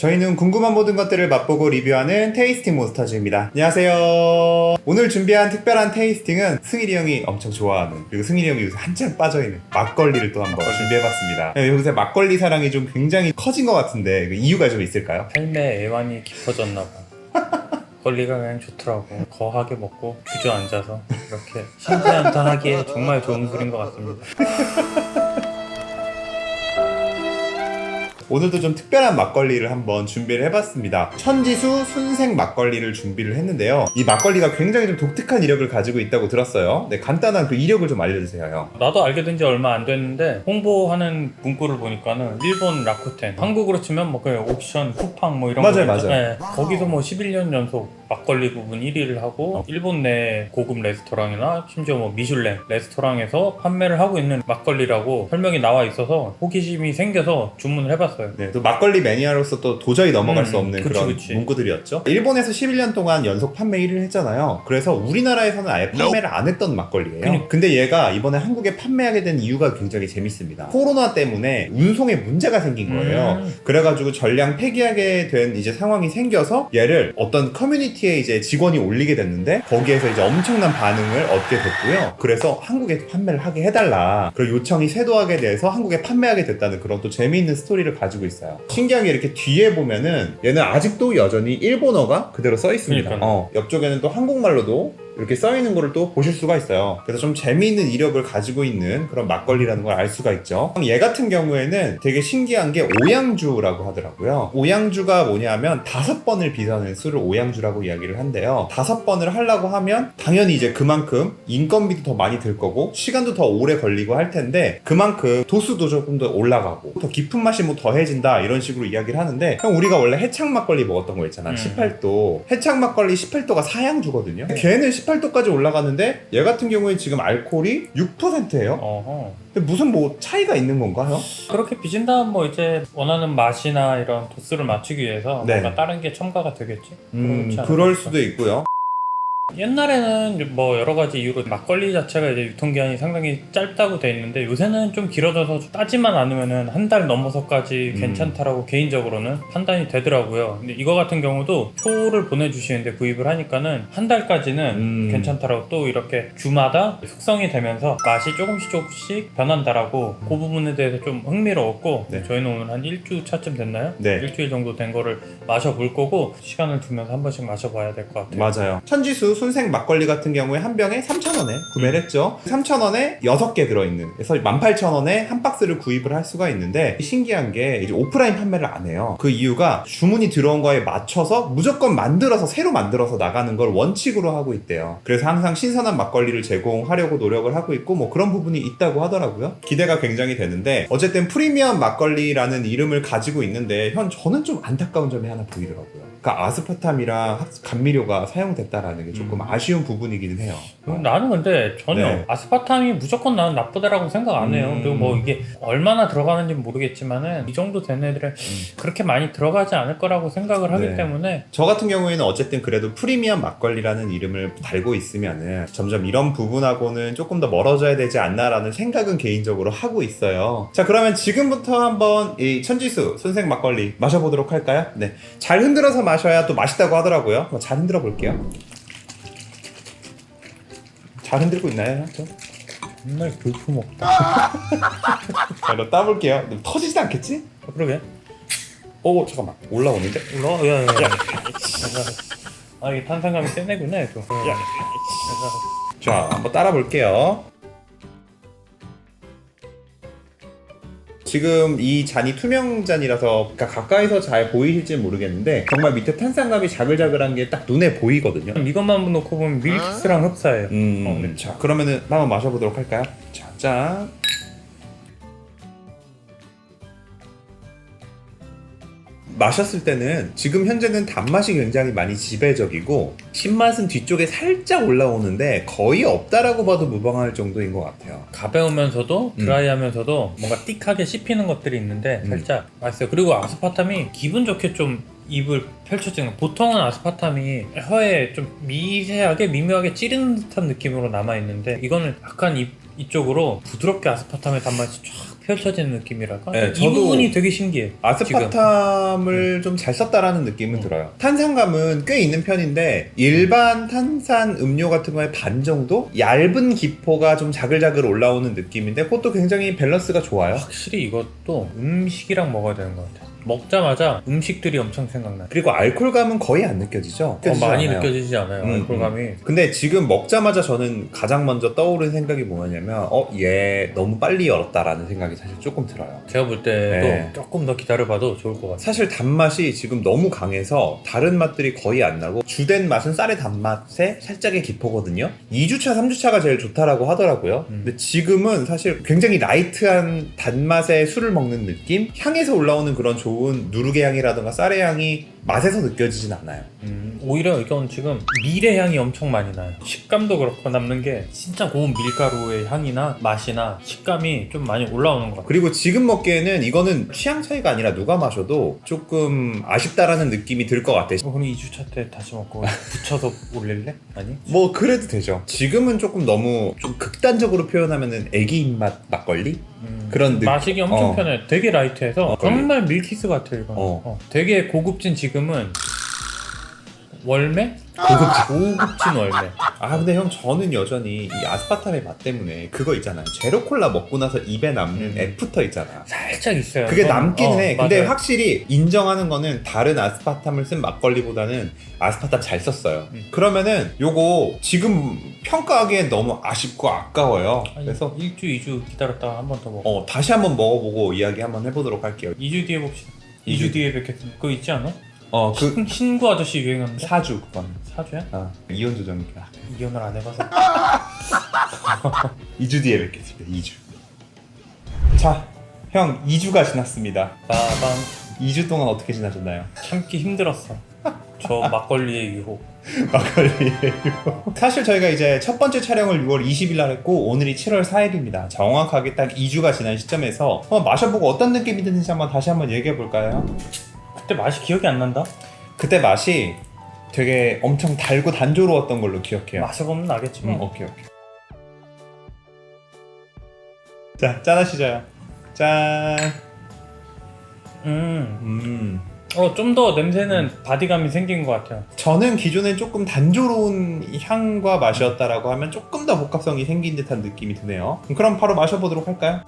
저희는 궁금한 모든 것들을 맛보고 리뷰하는 테이스팅 몬스터즈입니다. 안녕하세요. 오늘 준비한 특별한 테이스팅은 승일이 형이 엄청 좋아하는 그리고 승일이 형이 요새 한창 빠져있는 막걸리를 또 한번 준비해봤습니다. 네, 요새 막걸리 사랑이 좀 굉장히 커진 것 같은데 그 이유가 좀 있을까요? 삶의 애환이 깊어졌나 봐. 걸리가 그냥 좋더라고. 거하게 먹고 주저앉아서 이렇게 신세한탄하기에 정말 좋은 술인 것 같습니다. 오늘도 좀 특별한 막걸리를 한번 준비를 해봤습니다. 천지수 순생 막걸리를 준비를 했는데요. 이 막걸리가 굉장히 좀 독특한 이력을 가지고 있다고 들었어요. 네, 간단한 그 이력을 좀 알려주세요, 형. 나도 알게 된 지 얼마 안 됐는데 홍보하는 문구를 보니까는 일본 라쿠텐 한국으로 치면 뭐 그냥 옥션, 쿠팡 뭐 이런 맞아요, 거 있죠. 맞아요. 네, 거기서 뭐 11년 연속 막걸리 부분 1위를 하고 일본 내 고급 레스토랑이나 심지어 뭐 미슐랭 레스토랑에서 판매를 하고 있는 막걸리라고 설명이 나와 있어서 호기심이 생겨서 주문을 해봤어요. 네, 또 막걸리 매니아로서 또 도저히 넘어갈 음, 수 없는 그치, 그런 그치. 문구들이었죠. 일본에서 11년 동안 연속 판매 1위를 했잖아요. 그래서 우리나라에서는 아예 판매를 안 했던 막걸리예요. 그니- 근데 얘가 이번에 한국에 판매하게 된 이유가 굉장히 재밌습니다. 코로나 때문에 운송에 문제가 생긴 거예요. 음. 그래가지고 전량 폐기하게 된 이제 상황이 생겨서 얘를 어떤 커뮤니티 에 이제 직원이 올리게 됐는데 거기에서 이제 엄청난 반응을 얻게 됐고요. 그래서 한국에 판매를 하게 해달라. 그리고 요청이 쇄도하게 돼서 한국에 판매하게 됐다는 그런 또 재미있는 스토리를 가지고 있어요. 신기하게 이렇게 뒤에 보면은 얘는 아직도 여전히 일본어가 그대로 써 있습니다. 그러니까요. 어, 옆쪽에는 또 한국말로도 이렇게 써 있는 거를 또 보실 수가 있어요. 그래서 좀 재미있는 이력을 가지고 있는 그런 막걸리라는 걸 알 수가 있죠. 얘 같은 경우에는 되게 신기한 게 오양주라고 하더라고요. 오양주가 뭐냐면 다섯 번을 빚어낸 술을 오양주라고 이야기를 한대요. 다섯 번을 하려고 하면 당연히 이제 그만큼 인건비도 더 많이 들 거고 시간도 더 오래 걸리고 할 텐데 그만큼 도수도 조금 더 올라가고 더 깊은 맛이 뭐 더해진다 이런 식으로 이야기를 하는데 형 우리가 원래 해창 막걸리 먹었던 거 있잖아 음. 18도 해창 막걸리 18도가 사양주거든요 걔는 18도까지 올라갔는데 얘 같은 경우에 지금 알코올이 6%예요 어허. 근데 무슨 뭐 차이가 있는 건가요? 그렇게 빚은다 뭐 이제 원하는 맛이나 이런 도수를 맞추기 위해서 네. 뭔가 다른 게 첨가가 되겠지. 음 그렇지 않을까? 그럴 수도 있고요 옛날에는 뭐 여러 가지 이유로 막걸리 자체가 이제 유통기한이 상당히 짧다고 돼 있는데 요새는 좀 길어져서 따지만 않으면은 한 달 넘어서까지 음. 괜찮다라고 개인적으로는 판단이 되더라고요. 근데 이거 같은 경우도 표를 보내주시는데 구입을 하니까는 한 달까지는 음. 괜찮다라고 또 이렇게 주마다 숙성이 되면서 맛이 조금씩 조금씩 변한다라고 그 부분에 대해서 좀 흥미로웠고 네. 저희는 오늘 한 일주 차쯤 됐나요? 네. 일주일 정도 된 거를 마셔볼 거고 시간을 두면서 한 번씩 마셔봐야 될 것 같아요. 맞아요. 천지수 순생 막걸리 같은 경우에 한 병에 3,000원에 구매를 했죠. 3,000원에 6개 들어있는. 그래서 18,000원에 한 박스를 구입을 할 수가 있는데 신기한 게 이제 오프라인 판매를 안 해요. 그 이유가 주문이 들어온 거에 맞춰서 무조건 만들어서 새로 만들어서 나가는 걸 원칙으로 하고 있대요. 그래서 항상 신선한 막걸리를 제공하려고 노력을 하고 있고 뭐 그런 부분이 있다고 하더라고요. 기대가 굉장히 되는데 어쨌든 프리미엄 막걸리라는 이름을 가지고 있는데 현 저는 좀 안타까운 점이 하나 보이더라고요. 그러니까 아스파탐이랑 합- 감미료가 사용됐다라는 게 조금 음. 아쉬운 부분이기는 해요. 음, 나는 근데 전혀 네. 아스파탐이 무조건 나는 나쁘다라고 생각 안 해요. 음. 그리고 뭐 이게 얼마나 들어가는지 모르겠지만은 이 정도 된 애들은 그렇게 많이 들어가지 않을 거라고 생각을 하기 네. 때문에 저 같은 경우에는 어쨌든 그래도 프리미엄 막걸리라는 이름을 달고 있으면은 점점 이런 부분하고는 조금 더 멀어져야 되지 않나라는 생각은 개인적으로 하고 있어요. 자, 그러면 지금부터 한번 이 천지수 순생 막걸리 마셔보도록 할까요? 네. 잘 흔들어서 마셔야 또 맛있다고 하더라고요. 한번 잘 흔들어 볼게요. 잘 흔들고 있나요? 저? 정말 불품 먹다. 자, 이거 따볼게요. 터지지 않겠지? 어, 그러게. 오, 잠깐만. 올라오는데? 올라. 야, 야, 야. 아 이게 탄산감이 세네구나 또. 야. 자, 한번 따라 볼게요. 지금 이 잔이 투명 잔이라서 그러니까 가까이서 잘 보이실지 모르겠는데 정말 밑에 탄산감이 자글자글한 게 딱 눈에 보이거든요. 이것만 놓고 보면 밀키스랑 흡사해요. 음, 어, 네. 자 그러면은 한번 마셔보도록 할까요? 자, 짠. 마셨을 때는 지금 현재는 단맛이 굉장히 많이 지배적이고 신맛은 뒤쪽에 살짝 올라오는데 거의 없다라고 봐도 무방할 정도인 것 같아요. 가벼우면서도 음. 드라이하면서도 뭔가 띡하게 씹히는 것들이 있는데 음. 살짝 맛있어요. 그리고 아스파탐이 기분 좋게 좀 입을 펼쳐지는 보통은 아스파탐이 혀에 좀 미세하게 미묘하게 찌르는 듯한 느낌으로 남아 있는데 이거는 약간 입 이쪽으로 부드럽게 아스파탐의 단맛이 쫙 펼쳐지는 느낌이랄까? 네, 이 저도 부분이 되게 신기해. 아스파탐을 좀 잘 썼다라는 느낌은 음. 들어요. 탄산감은 꽤 있는 편인데 일반 탄산 음료 같은 거에 반 정도 얇은 기포가 좀 자글자글 올라오는 느낌인데 그것도 굉장히 밸런스가 좋아요. 확실히 이것도 음식이랑 먹어야 되는 것 같아. 먹자마자 음식들이 엄청 생각나. 그리고 알코올감은 거의 안 느껴지죠? 어, 느껴지지 많이 않아요. 느껴지지 않아요. 음, 알코올감이. 근데 지금 먹자마자 저는 가장 먼저 떠오른 생각이 뭐냐면 어, 얘 너무 빨리 열었다라는 생각이 사실 조금 들어요. 제가 볼 때도 네. 조금 더 기다려봐도 좋을 것 같아요. 사실 단맛이 지금 너무 강해서 다른 맛들이 거의 안 나고 주된 맛은 쌀의 단맛에 살짝의 기포거든요. 2주차, 3주차가 제일 좋다라고 하더라고요. 음. 근데 지금은 사실 굉장히 라이트한 단맛의 술을 먹는 느낌? 향에서 올라오는 그런 좋은 누룩의 향이라든가 쌀의 향이 맛에서 느껴지진 않아요. 음, 오히려 이건 지금 밀의 향이 엄청 많이 나요. 식감도 그렇고 남는 게 진짜 고운 밀가루의 향이나 맛이나 식감이 좀 많이 올라오는 것 같아요. 그리고 지금 먹기에는 이거는 취향 차이가 아니라 누가 마셔도 조금 아쉽다라는 느낌이 들 것 같아. 어, 그럼 2주차 때 다시 먹고 붙여서 올릴래? 아니? 뭐 그래도 되죠. 지금은 조금 너무 좀 극단적으로 표현하면은 애기 입맛 막걸리? 음, 그런 느- 마시기 엄청 어. 편해. 되게 라이트해서 어, 정말 밀키스 같아 이거. 어. 어. 되게 고급진 지금은 월매? 고급진. 고급진 월매. 아 근데 형 저는 여전히 이 아스파탐의 맛 때문에 그거 있잖아요. 제로 콜라 먹고 나서 입에 남는 음. 애프터 있잖아. 살짝 있어요. 그게 그건. 남긴 어, 해. 근데 맞아요. 확실히 인정하는 거는 다른 아스파탐을 쓴 막걸리보다는 아스파탐 잘 썼어요. 음. 그러면은 요거 지금 평가하기엔 너무 아쉽고 아까워요. 아니, 그래서 1주, 2주 기다렸다가 한 번 더 먹어. 어, 다시 한번 먹어보고 이야기 한번 해보도록 할게요. 2주 뒤에 봅시다. 2주, 2주 뒤에 뵙겠습니다. 그거 있지 않아? 어, 그 신- 신구 아저씨 유행하는데? 사주 그건. 사주야? 아, 이혼 조정이야. 이혼을 안 해봐서. 2주 뒤에 뵙겠습니다. 2주. 자, 형 2주가 지났습니다. 빠밤. 2주 동안 어떻게 지나셨나요? 참기 힘들었어. 저 막걸리의 유혹. 막걸리예요. 사실 저희가 이제 첫 번째 촬영을 6월 20일 날 했고 오늘이 7월 4일입니다. 정확하게 딱 2주가 지난 시점에서 한번 마셔보고 어떤 느낌이 드는지 한번 다시 한번 얘기해 볼까요? 그때 맛이 기억이 안 난다? 그때 맛이 되게 엄청 달고 단조로웠던 걸로 기억해요. 마셔보면 나겠지 음, 뭐. 오케이 오케이. 자, 짠하시죠. 짠. 음. 음. 어, 좀 더 냄새는 바디감이 생긴 것 같아요. 저는 기존에 조금 단조로운 향과 맛이었다라고 하면 조금 더 복합성이 생긴 듯한 느낌이 드네요. 그럼 바로 마셔보도록 할까요?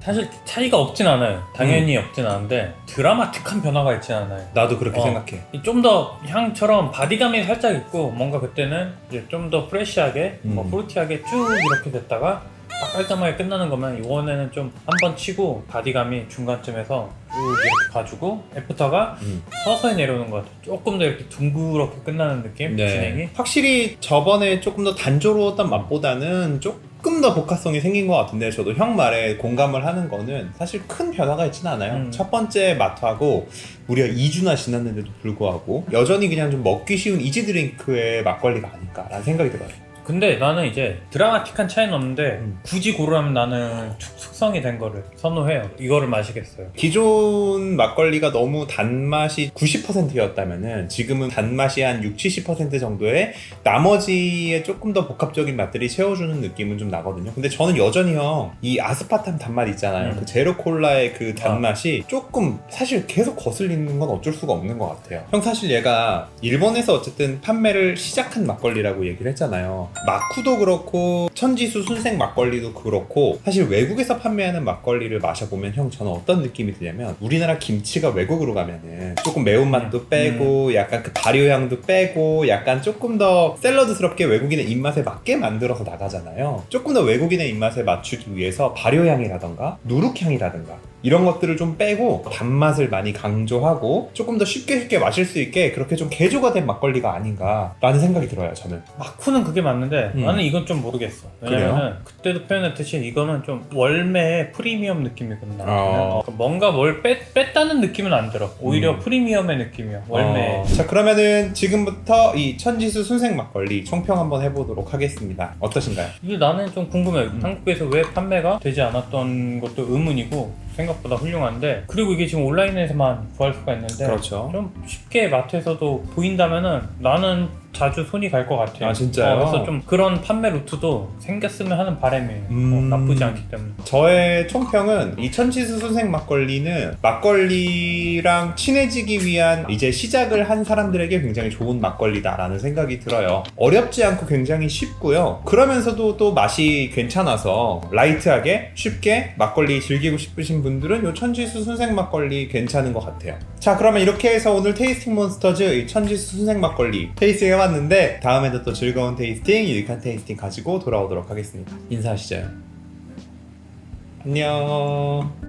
사실 차이가 없진 않아요. 당연히 없진 않은데 드라마틱한 변화가 있진 않아요. 나도 그렇게 어. 생각해. 좀 더 향처럼 바디감이 살짝 있고 뭔가 그때는 이제 좀 더 프레시하게 뭐 음. 프루티하게 쭉 이렇게 됐다가 딱 깔끔하게 끝나는 거면 이번에는 좀 한 번 치고 바디감이 중간쯤에서 쭉 이렇게 가지고 애프터가 음. 서서히 내려오는 것 같아요. 조금 더 이렇게 둥그렇게 끝나는 느낌 진행이. 네. 확실히 저번에 조금 더 단조로웠던 맛보다는 조금 더 복합성이 생긴 것 같은데 저도 형 말에 공감을 하는 거는 사실 큰 변화가 있지는 않아요. 음. 첫 번째 맛하고 무려 2주나 지났는데도 불구하고 여전히 그냥 좀 먹기 쉬운 이지 드링크의 막걸리가 아닐까라는 생각이 들어요. 근데 나는 이제 드라마틱한 차이는 없는데 음. 굳이 고르라면 나는 숙- 숙성이 된 거를 선호해요. 이거를 마시겠어요. 기존 막걸리가 너무 단맛이 90%였다면은 지금은 단맛이 한 6, 70% 정도의 나머지의 조금 더 복합적인 맛들이 채워주는 느낌은 좀 나거든요. 근데 저는 여전히 형, 이 아스파탐 단맛 있잖아요. 음. 그 제로 콜라의 그 단맛이 조금 사실 계속 거슬리는 건 어쩔 수가 없는 것 같아요. 형 사실 얘가 일본에서 어쨌든 판매를 시작한 막걸리라고 얘기를 했잖아요. 마쿠도 그렇고 천지수 순생 막걸리도 그렇고 사실 외국에서 판매하는 막걸리를 마셔보면 형 저는 어떤 느낌이 드냐면 우리나라 김치가 외국으로 가면은 조금 매운맛도 빼고 약간 그 발효향도 빼고 약간 조금 더 샐러드스럽게 외국인의 입맛에 맞게 만들어서 나가잖아요. 조금 더 외국인의 입맛에 맞추기 위해서 발효향이라던가 누룩향이라든가 이런 것들을 좀 빼고 단맛을 많이 강조하고 조금 더 쉽게 쉽게 마실 수 있게 그렇게 좀 개조가 된 막걸리가 아닌가라는 생각이 들어요 저는 마쿠는 그게 맞는데 음. 나는 이건 좀 모르겠어. 왜냐면은 그때도 표현했듯이 이거는 좀 월매의 프리미엄 느낌이거든요. 어. 그러니까 뭔가 뭘 뺐, 뺐다는 느낌은 안 들어. 오히려 음. 프리미엄의 느낌이야. 월매. 어, 자 그러면은 지금부터 이 천지수 순생 막걸리 총평 한번 해보도록 하겠습니다 어떠신가요? 이게 나는 좀 궁금해요. 음. 한국에서 왜 판매가 되지 않았던 것도 의문이고 생각보다 훌륭한데 그리고 이게 지금 온라인에서만 구할 수가 있는데 그렇죠. 좀 쉽게 마트에서도 보인다면은 나는 자주 손이 갈 것 같아요. 아, 진짜요? 어, 그래서 좀 그런 판매 루트도 생겼으면 하는 바람이에요. 음. 어, 나쁘지 않기 때문에. 저의 총평은 이 천지수 순생 막걸리는 막걸리랑 친해지기 위한 이제 시작을 한 사람들에게 굉장히 좋은 막걸리다라는 생각이 들어요. 어렵지 않고 굉장히 쉽고요. 그러면서도 또 맛이 괜찮아서 라이트하게 쉽게 막걸리 즐기고 싶으신 분들은 이 천지수 순생 막걸리 괜찮은 것 같아요. 자, 그러면 이렇게 해서 오늘 테이스팅 몬스터즈 이 천지수 순생 막걸리 테이스팅 해봤는데 다음에도 또 즐거운 테이스팅, 유익한 테이스팅 가지고 돌아오도록 하겠습니다. 인사하시죠. 안녕.